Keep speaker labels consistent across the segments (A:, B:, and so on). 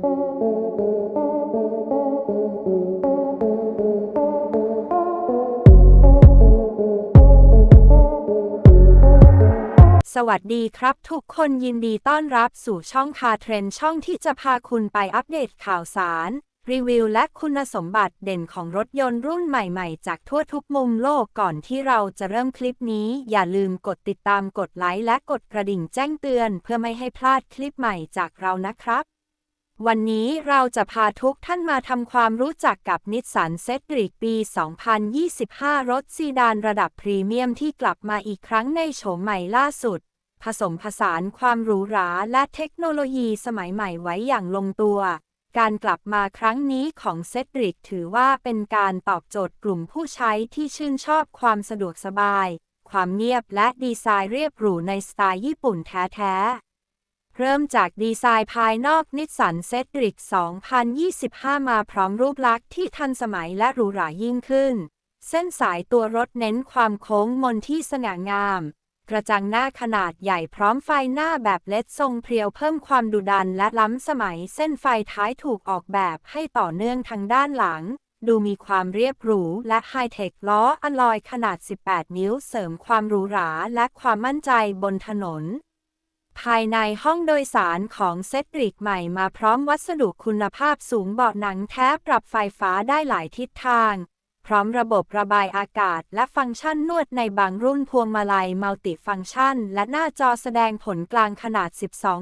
A: สวัสดีครับทุกคนยินดีต้อนรับสู่ช่องคาเทรนช่องที่จะพาคุณไปอัปเดตข่าวสาร รีวิวและคุณสมบัติเด่นของรถยนต์รุ่นใหม่ๆ จากทั่วทุกมุมโลกก่อนที่เราจะเริ่มคลิปนี้ อย่าลืมกดติดตามกดไลค์และกดกระดิ่งแจ้งเตือน เพื่อไม่ให้พลาดคลิปใหม่จากเรานะครับ วันนี้เราจะพาทุกท่านมาทำความรู้จักกับนิสสันเซตริกปี 2025 รถซีดานระดับพรีเมียมที่กลับมาอีกครั้งในโฉมใหม่ล่าสุด ผสมผสานความหรูหราและเทคโนโลยีสมัยใหม่ไว้อย่างลงตัว การกลับมาครั้งนี้ของเซตริกถือว่าเป็นการตอบโจทย์กลุ่มผู้ใช้ที่ชื่นชอบความสะดวกสบาย ความเงียบและดีไซน์เรียบหรูในสไตล์ญี่ปุ่นแท้ๆ เริ่มจากดีไซน์ภายนอกนิสสันเซตริก 2025 มาพร้อมรูปลักษณ์ที่ทันสมัยและหรูหรายิ่งขึ้น เส้นสายตัวรถเน้นความโค้งมนที่สง่างาม กระจังหน้าขนาดใหญ่พร้อมไฟหน้าแบบเลดทรงเพรียวเพิ่มความดุดันและล้ำสมัย เส้นไฟท้ายถูกออกแบบให้ต่อเนื่องทางด้านหลัง ดูมีความเรียบหรูและไฮเทคล้ออะลอยขนาด 18 นิ้วเสริมความหรูหราและความมั่นใจบนถนน ภายในห้องโดยสารของเซตริกใหม่มาพร้อมวัสดุคุณภาพสูงเบาะหนังแท้ปรับไฟฟ้าได้หลายทิศทาง พร้อมระบบระบายอากาศและฟังก์ชันนวดในบางรุ่นพวงมาลัยมัลติฟังก์ชัน และหน้าจอแสดงผลกลางขนาด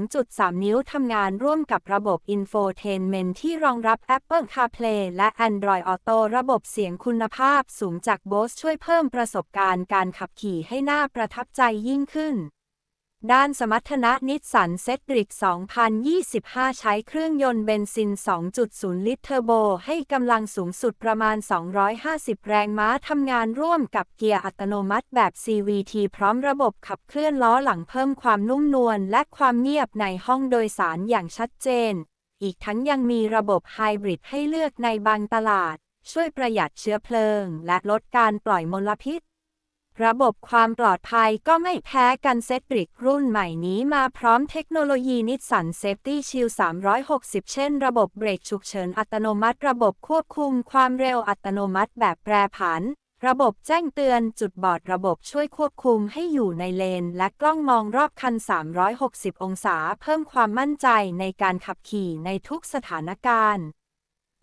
A: 12.3 นิ้วทำงานร่วมกับระบบ Infotainment ที่รองรับ Apple CarPlay และ Android Auto ระบบเสียงคุณภาพสูงจาก Bose ช่วยเพิ่มประสบการณ์การขับขี่ให้น่าประทับใจยิ่งขึ้น ด้านสมรรถนะนิสสันเซตริก 2025 ใช้เครื่องยนต์เบนซิน 2.0 ลิตรเทอร์โบ ให้กำลังสูงสุดประมาณ 250 แรงม้าทำงานร่วมกับเกียร์อัตโนมัติแบบ CVT พร้อมระบบขับเคลื่อนล้อหลังเพิ่มความนุ่มนวลและความเงียบในห้องโดยสารอย่างชัดเจน อีกทั้งยังมีระบบไฮบริดให้เลือกในบางตลาด ช่วยประหยัดเชื้อเพลิง และลดการปล่อยมลพิษ ระบบความปลอดภัยก็ไม่แพ้กันเซตริกรุ่นใหม่นี้มาพร้อมเทคโนโลยีนิสสันเซฟตี้ชิล360 เช่นระบบเบรกฉุกเฉินอัตโนมัติ ระบบควบคุมความเร็วอัตโนมัติแบบแปรผัน ระบบแจ้งเตือนจุดบอดระบบช่วยควบคุมให้อยู่ในเลน และกล้องมองรอบคัน 360 องศา เพิ่มความมั่นใจในการขับขี่ในทุกสถานการณ์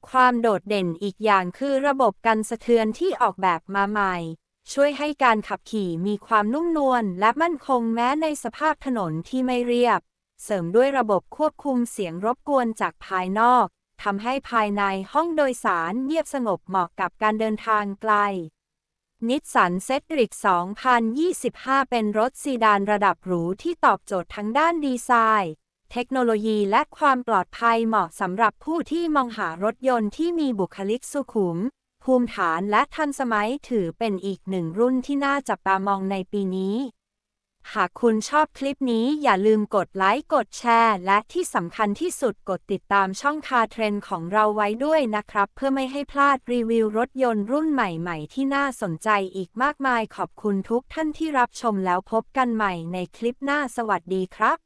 A: ความโดดเด่นอีกอย่างคือระบบกันสะเทือนที่ออกแบบมาใหม่ ช่วยให้การขับขี่มีความนุ่มนวลและมั่นคงแม้ในสภาพถนนที่ไม่เรียบ เสริมด้วยระบบควบคุมเสียงรบกวนจากภายนอกทำให้ภายในห้องโดยสารเงียบสงบเหมาะกับการเดินทางไกล นิสสันเซตริก 2025 เป็นรถซีดานระดับหรูที่ตอบโจทย์ทั้งด้านดีไซน์ เทคโนโลยีและความปลอดภัยเหมาะสำหรับผู้ที่มองหารถยนต์ที่มีบุคลิกสุขุม ภูมิฐานและทันสมัยถือเป็นอีกหนึ่งรุ่นที่น่าจับตามองในปีนี้ หากคุณชอบคลิปนี้อย่าลืมกดไลค์กดแชร์ และที่สำคัญที่สุดกดติดตามช่องคาเทรนของเราไว้ด้วยนะครับ เพื่อไม่ให้พลาดรีวิวรถยนต์รุ่นใหม่ๆ ที่น่าสนใจอีกมากมายขอบคุณทุกท่านที่รับชมแล้วพบกันใหม่ในคลิปหน้าสวัสดีครับ